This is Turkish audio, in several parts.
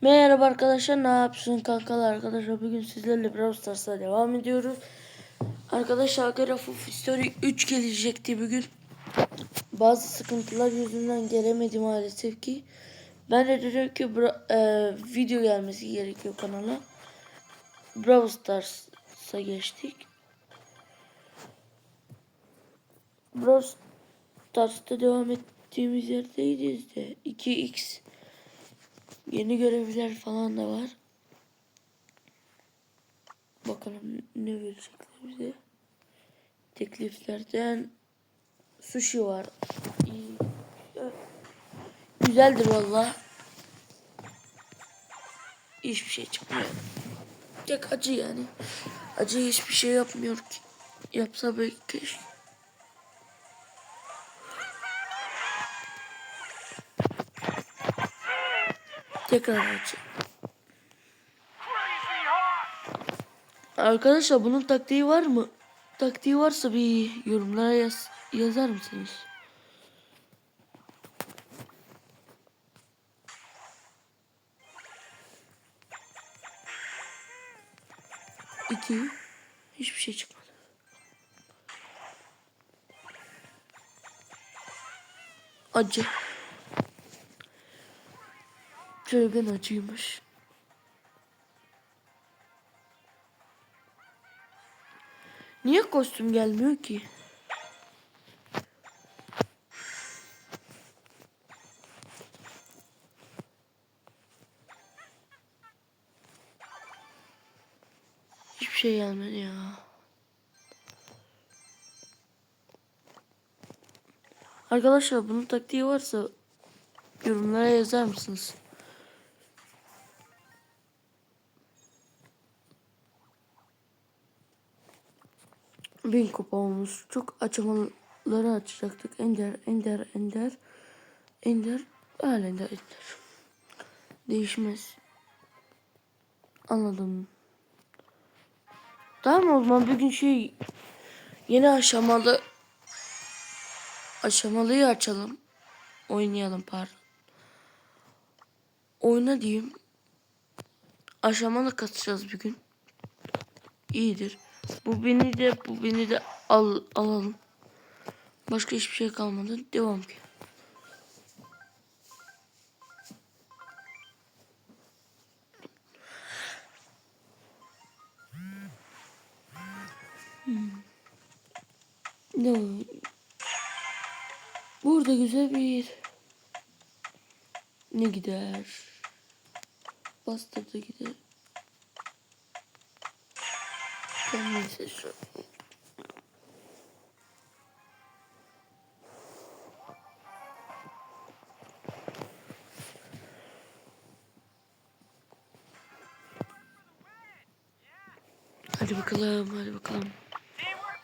Merhaba arkadaşlar ne yapıyorsun kankalar arkadaşlar bugün sizlerle Brawl Stars'a devam ediyoruz. Arkadaşlar Graph of History 3 gelecekti bugün. Bazı sıkıntılar yüzünden gelemedim maalesef ki. Ben de dedim ki bra- e, video gelmesi gerekiyor kanala. Brawl Stars'a geçtik. Brawl Stars'ta devam ettiğimiz yerdeyiz de 2x Yeni görevler falan da var. Bakalım ne verecekler bize. Tekliflerden sushi var. İyi. Güzeldir valla. Hiçbir şey çıkmıyor. Tek acı yani. Acı hiçbir şey yapmıyor ki. Yapsa belki keşke. Tekrar acı. Arkadaşlar bunun taktiği var mı? Taktiği varsa bir yorumlara yaz, yazar mısınız? İki. Hiçbir şey çıkmadı. Acı. Çılgın acıymış. Niye kostüm gelmiyor ki? Hiçbir şey gelmedi ya. Arkadaşlar bunun taktiği varsa yorumlara yazar mısınız? Bin kupa olmuş. Çok açamaları açacaktık. Ender, Ender, Ender. Ender, hala Ender, Ender. Değişmez. Anladım. Tamam o zaman bugün şey yeni aşamalı aşamalıyı açalım. Oynayalım pardon. Oyna diyeyim. Aşamalı katacağız bir gün. İyidir. Bu beni de bu beni de al alalım. Başka hiçbir şey kalmadı. Devam ki. Hmm. Ne? Burada güzel bir ne gider? Bastırda gider. Neyse şu. Hadi bakalım, hadi bakalım. Teamwork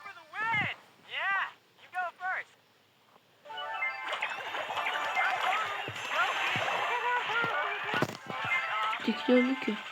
for the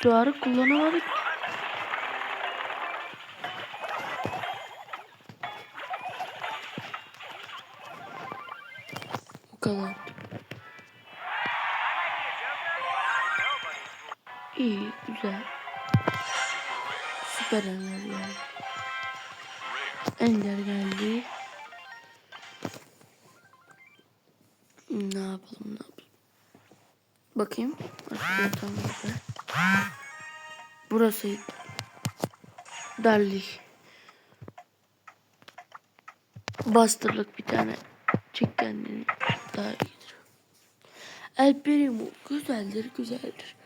Aksesuarı kullanamadık. Bu kadar. İyi, güzel. Süper Ender geldi. Ender geldi. Ne yapalım ne yapalım. Bakayım. Tam güzel. Burası Darli. Bastırlık bir tane. Çek kendini. Daha iyidir. El Primo güzeldir güzeldir.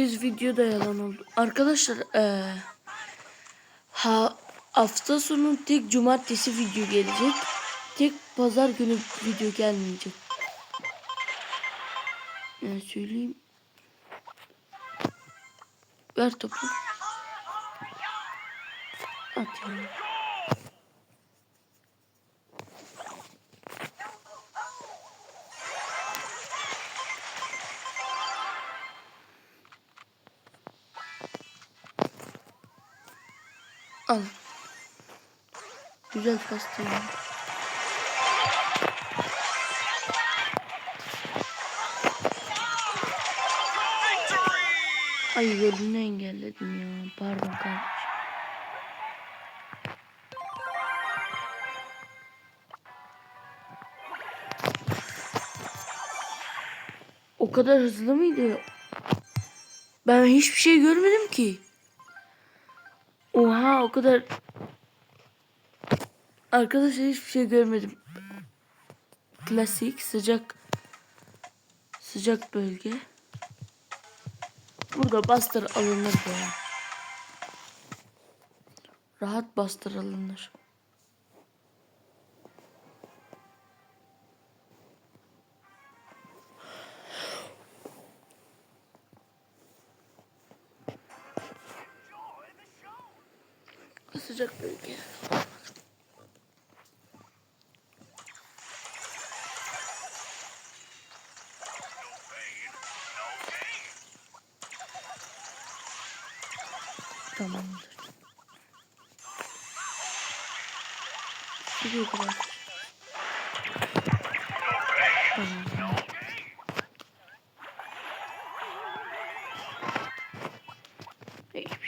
Sürpriz video da yalan oldu. Arkadaşlar eee ha hafta sonu tek cumartesi video gelecek. Tek pazar günü video gelmeyecek. Ne söyleyeyim? Ver topu. At Güzel pasta ya. Ay golünü engelledim ya. Pardon kardeşim. O kadar hızlı mıydı? Ben hiçbir şey görmedim ki. Oha o kadar Arkadaşlar hiçbir şey görmedim. Klasik sıcak sıcak bölge. Burada bastır alınır ya. Rahat bastır alınır. Sıcak bölge.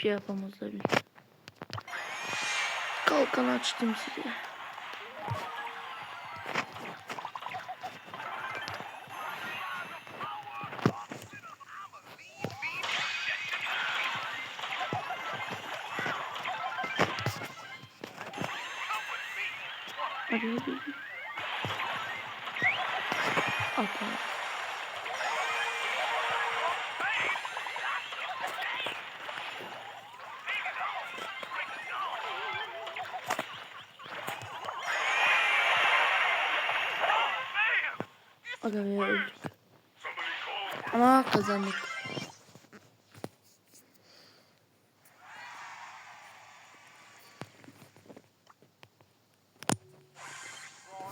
Şey yapamazlar bile. Kalkan açtım size. Hadi hadi. hadi. Aga be öldük. Ama kazandık.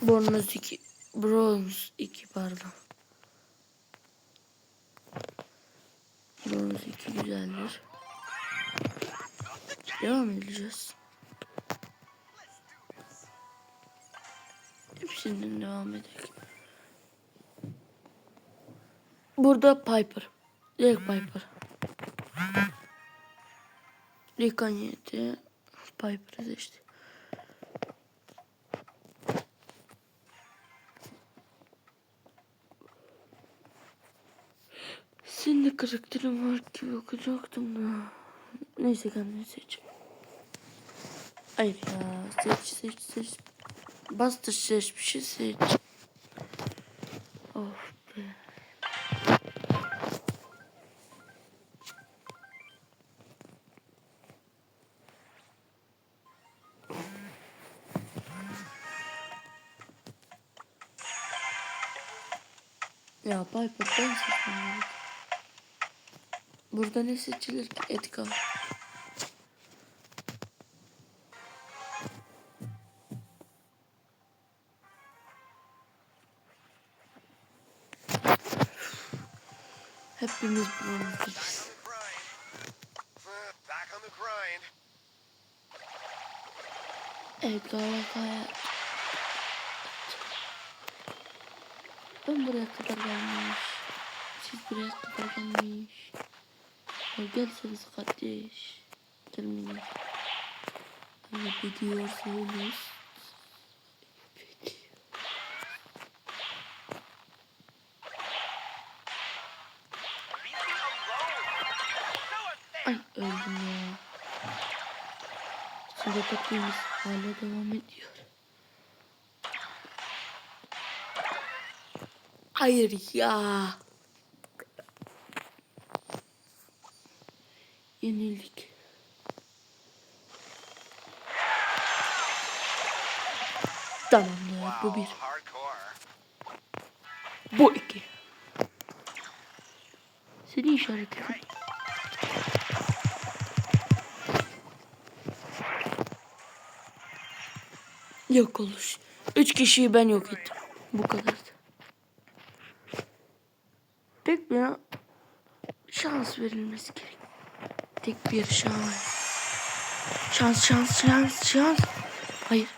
Bornoz 2. Bronz 2 pardon. Bronz 2 güzeldir. Devam edeceğiz. Hepsinden devam edelim. Burada Piper. Direkt Piper. Rikan yedi. Piper'ı seçti. Senin de karakterin var ki okuyacaktım da. Neyse kendini seç. Hayır ya seç seç seç. Bastır seç bir şey seç. Of Ya Piper ben seçmem Burada ne seçilir ki? Edgar. Hepimiz bronzdayız. Back on the grind. Edgar Kaya. Ben buraya kadar gelmemiş. Siz buraya kadar gelmiş. Ya gelseniz kardeş. Gelmeyin. Alone. So Ay öldüm ya. Şimdi taktiğimiz hala devam ediyor. Hayır ya. Yenildik. Tamamdır bu bir. Bu iki. Seni işaretledim. Yok oluş. Üç kişiyi ben yok ettim. Bu kadardı. Bir şans verilmesi gerek. Tek bir şans. Şans şans şans şans. Hayır.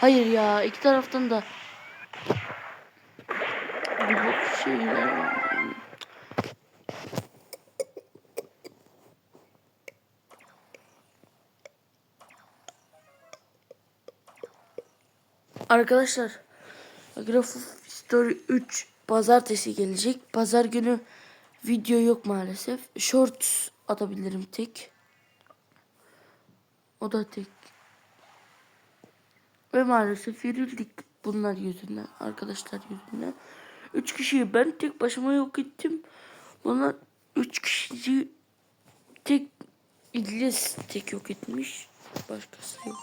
Hayır ya iki taraftan da bu şeyler Arkadaşlar Graph Story 3 pazartesi gelecek. Pazar günü video yok maalesef. Shorts atabilirim tek. O da tek. Ve maalesef yenildik bunlar yüzünden. Arkadaşlar yüzünden. Üç kişiyi ben tek başıma yok ettim. Bunlar üç kişiyi tek İdris tek yok etmiş. Başkası yok.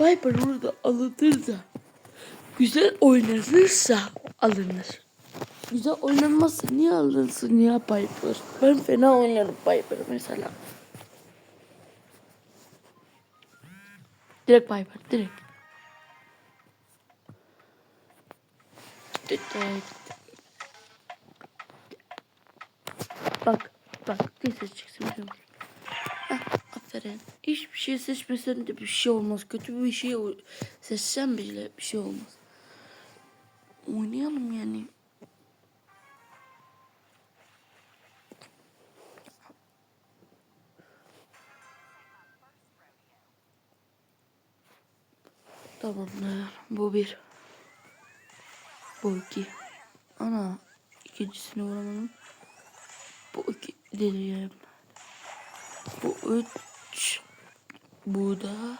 Viper burada alınır da güzel oynanırsa alınır. Güzel oynanmazsa niye alınsın ya Piper? Ben fena oynarım Piper mesela. Direkt Piper, direkt. Bak, bak, ne seçeceksin biliyor musun? Aferin. Hiçbir şey seçmesen de bir şey olmaz. Kötü bir şey seçsen bile bir şey olmaz. Oynayalım yani. Tamamdır. Bu bir. Bu iki. Ana. ikincisini vuramadım. Bu iki. Deliyim. Bu üç. Bu da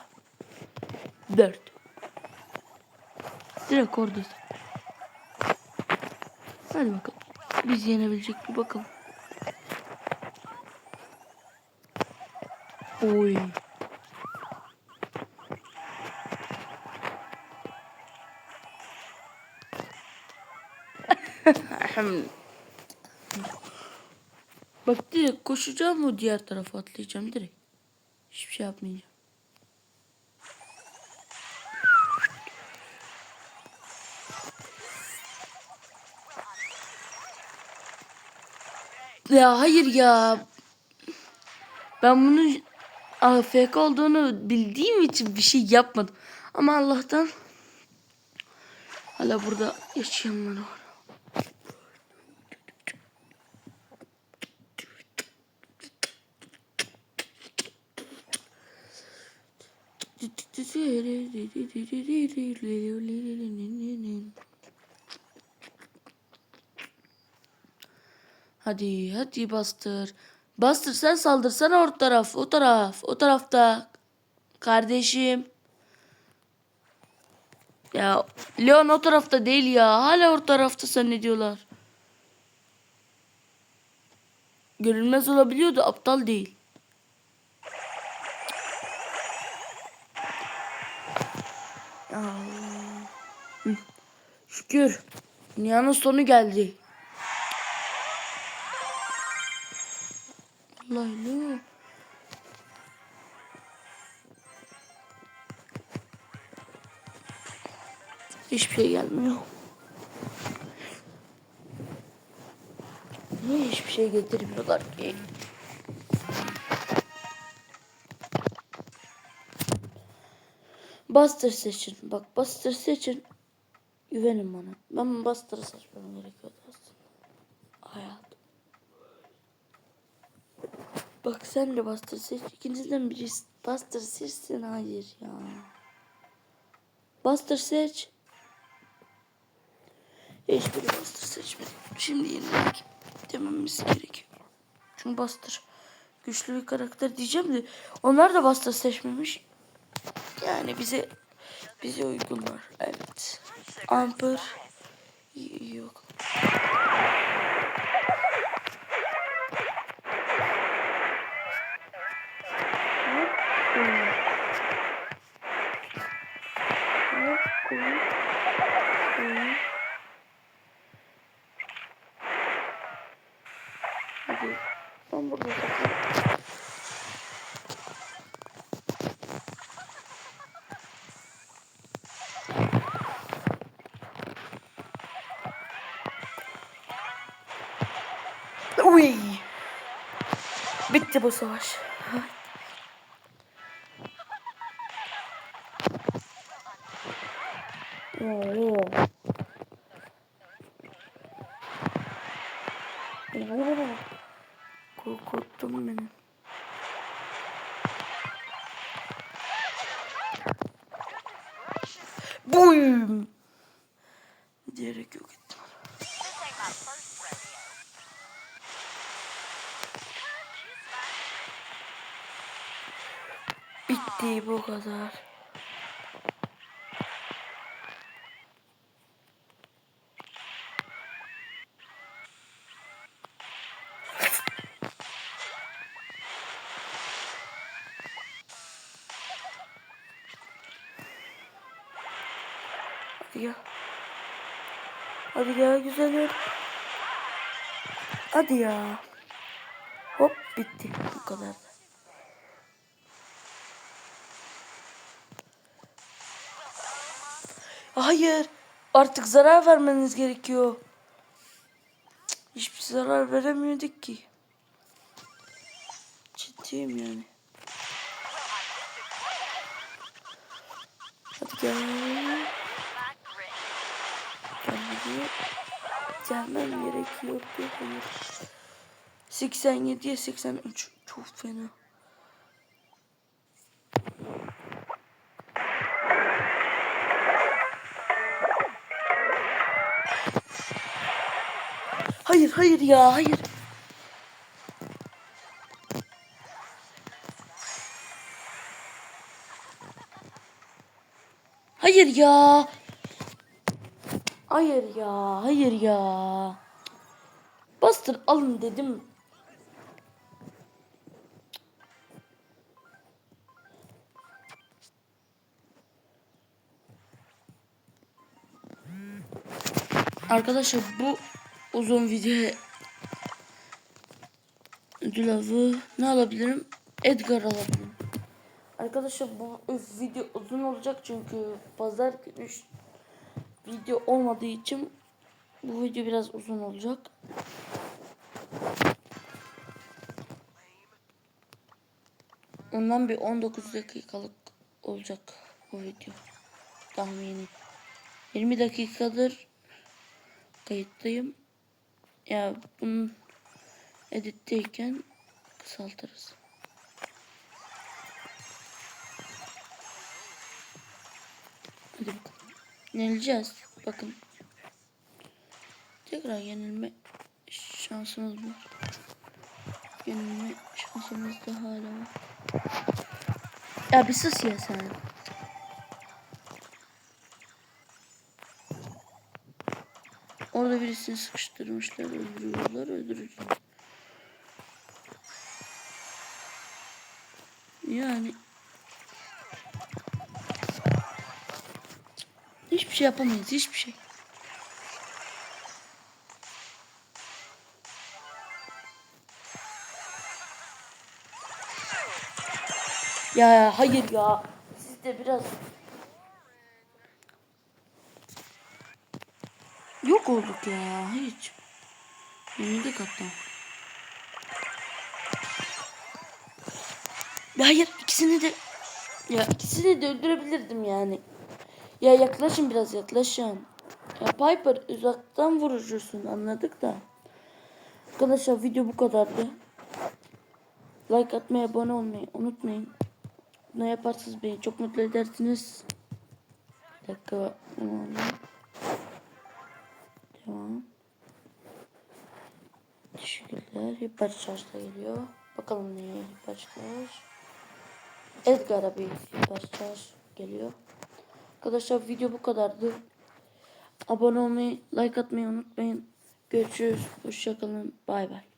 dört. Direkt oradasın. Hadi bakalım. Biz yenebilecek mi bakalım. Oy. Bak direkt koşacağım o diğer tarafa atlayacağım direkt. Hiçbir şey yapmayacağım. Ya hayır ya. Ben bunun AFK olduğunu bildiğim için bir şey yapmadım. Ama Allah'tan hala burada yaşayanlar var. Hadi hadi bastır. Bastır sen saldırsana o taraf. O taraf. O tarafta. Kardeşim. Ya Leon o tarafta değil ya. Hala o tarafta sen ne diyorlar? Görünmez olabiliyordu. Aptal değil. Şükür. Dünyanın sonu geldi. Ne? Hiçbir şey gelmiyor. Niye hiçbir şey getirmiyorlar ki? Buster seçin. Bak Buster seçin. Güvenin bana. Ben Buster'ı seçmem Bak sen de Buster seç. İkinizden biri Buster seçsin. Hayır ya. Buster seç. Hiçbiri Buster seçmedi. Şimdi yenilemek dememiz gerekiyor. Çünkü Buster güçlü bir karakter diyeceğim de onlar da Buster seçmemiş. Yani bize bize uygunlar. Evet. Amper yok. Bitti bu savaş. Oo. Bitti bu kadar. Hadi gel. Hadi gel güzelim. Hadi ya. Hop bitti. Bu kadar Hayır. Artık zarar vermeniz gerekiyor. Hiçbir zarar veremiyorduk ki. Ciddiyim yani. Hadi gel. Gelmem gerekiyor. Hayır. 87'ye 83. Çok fena. Hayır ya hayır. Hayır ya. Hayır ya, hayır ya. Bastır alın dedim. Arkadaşlar bu uzun video ödül ne alabilirim? Edgar alabilirim. Arkadaşlar bu video uzun olacak çünkü pazar günü video olmadığı için bu video biraz uzun olacak. Ondan bir 19 dakikalık olacak bu video. Tahmini. 20 dakikadır kayıttayım. Ya bunun editteyken kısaltırız. Hadi bakalım. Yenileceğiz. Bakın. Tekrar yenilme şansımız var. Yenilme şansımız da hala var. Ya bir sus ya sen. Orada birisini sıkıştırmışlar, öldürüyorlar, öldürüyorlar. Yani hiçbir şey yapamayız, hiçbir şey. Ya hayır ya. Siz de biraz Yok olduk ya hiç. Yenildik hatta. Hayır ikisini de ya ikisini de öldürebilirdim yani. Ya yaklaşın biraz yaklaşın. Ya Piper uzaktan vurucusun anladık da. Arkadaşlar video bu kadardı. Like atmayı, abone olmayı unutmayın. Ne yaparsanız beni çok mutlu edersiniz. Bir dakika. Devam. Teşekkürler. Hiper da geliyor. Bakalım neye Hiper Charge. Edgar'a bir geliyor. Arkadaşlar video bu kadardı. Abone olmayı, like atmayı unutmayın. Görüşürüz. Hoşçakalın. Bay bay.